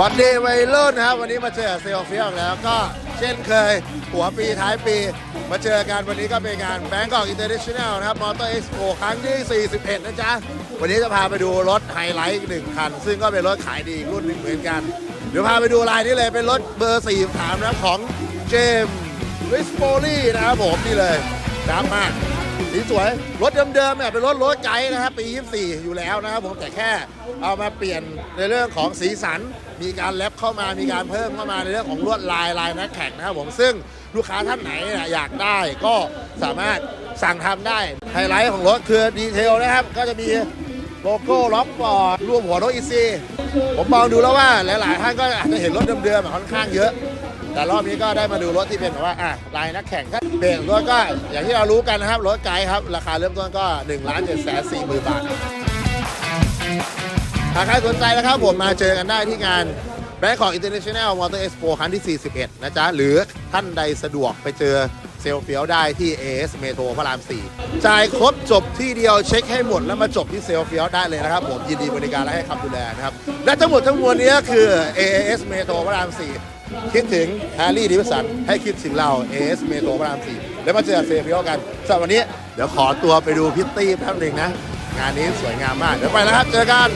วันดีวัยรุ่นนะครับวันนี้มาเจอเซลเฟียกแล้วก็เช่นเคย หัวปีท้ายปี มาเจอกันวันนี้ก็เป็นงาน Bangkok International นลนะครับมอเตอร์เอ็กซ์โปครั้งที่ 41 นะจ๊ะ วันนี้จะพาไปดูรถไฮไลท์อีกหนึ่งคัน ซึ่งก็เป็นรถขายดีอีกรุ่นหนึ่งเหมือนกัน เดี๋ยวพาไปดูลายนี้เลยเป็นรถเบอร์ 43นะของเจมส์ริสโปลี่นะครับผมนี่เลยดับมาก สีสวยรถเดิมๆเนี่ยเป็นรถรถไกด์นะครับปี 24 อยู่แล้วนะครับผมแต่แค่เอามาเปลี่ยนในเรื่องของสีสัน มีการแลบเข้ามามีการเพิ่มเข้ามาในเรื่องของลวดลายลายนักแข่งนะครับผมซึ่งลูกค้าท่านไหนอยากได้ก็สามารถสั่งทำได้ไฮไลท์ของรถคือดีเทลนะครับ ก็จะมีโลโก้ล็อกบอร์ดรวมหัวรถอีซีผมมองดูแล้วว่าหลาย ๆ ท่านก็อาจจะเห็นรถเดิมๆค่อนข้างเยอะ แต่รอบนี้ก็ได้มาดูรถที่เป็นแบบว่าอะลายนักแข่งก็เบรกรถก็อย่างที่เรารู้กันนะครับ รถไกด์ครับ ราคาเริ่มต้นก็1ล้านเจ็ดแสนสี่หมื่นบาทหากใครสนใจนะครับผมมาเจอกันได้ที่งาน Bangkok International Motor Expo ครั้งที่ 41 นะจ๊ะ หรือท่านใดสะดวกไปเจอ เซลเฟียวได้ที่ AS Metro พระราม 4 จ่ายครบจบที่เดียวเช็คให้หมดแล้วมาจบที่เซลเฟียวได้เลยนะครับ ผมยินดีบริการและให้คำดูแลนะครับ และทั้งหมดทั้งมวลนี้คือ AS Metro พระราม 4 คิดถึงแฮร์รี่ดิวสันให้คิดถึงเรา AS เมโทรพระราม 4 แล้วมาเจอเซลฟิโอกันสำหรับวันนี้เดี๋ยวขอตัวไปดูพิตตี้แป๊บหนึ่งนะ งานนี้สวยงามมาก เดี๋ยวไปแล้วครับเจอกัน